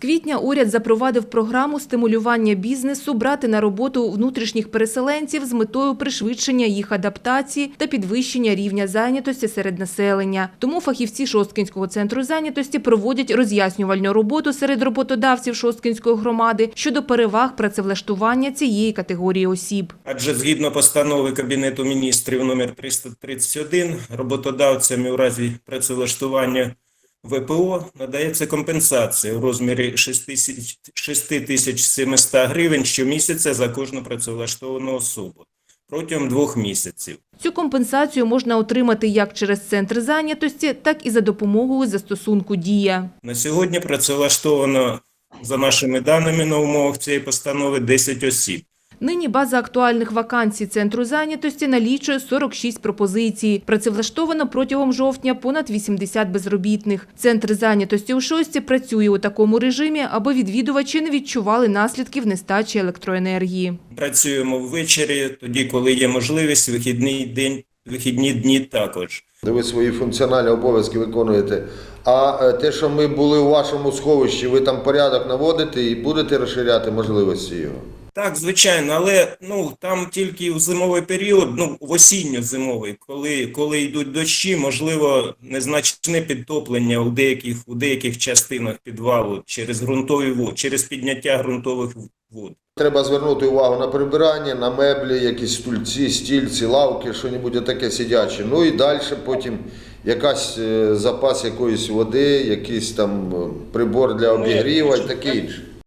Квітня уряд запровадив програму стимулювання бізнесу брати на роботу внутрішніх переселенців з метою пришвидшення їх адаптації та підвищення рівня зайнятості серед населення. Тому фахівці Шосткинського центру зайнятості проводять роз'яснювальну роботу серед роботодавців Шосткинської громади щодо переваг працевлаштування цієї категорії осіб. Адже згідно постанови Кабінету міністрів номер 331 роботодавцями у разі працевлаштування ВПО надається компенсація у розмірі 6700 гривень щомісяця за кожну працевлаштовану особу протягом двох місяців. Цю компенсацію можна отримати як через центр зайнятості, так і за допомогою застосунку «Дія». На сьогодні працевлаштовано, за нашими даними на умовах цієї постанови, 10 осіб. Нині база актуальних вакансій Центру зайнятості налічує 46 пропозицій. Працевлаштовано протягом жовтня понад 80 безробітних. Центр зайнятості у Шості працює у такому режимі, аби відвідувачі не відчували наслідків нестачі електроенергії. Працюємо ввечері, тоді, коли є можливість, вихідний день, вихідні дні також. де ви свої функціональні обов'язки виконуєте. А е, те, що ми були у вашому сховищі, ви там порядок наводите і будете розширяти можливості його. Так, звичайно, але ну там тільки в зимовий період, ну в осінньо-зимовий, коли, коли йдуть дощі, можливо, незначне підтоплення у деяких у деяких частинах підвалу через ґрунтові води, через підняття ґрунтових вод. Треба звернути увагу на прибирання, на меблі, якісь стульці, стільці, лавки, що-небудь таке сидяче. Ну і далі потім якась е, запас якоїсь води, якийсь там е, прибор для обігріву і таке інше.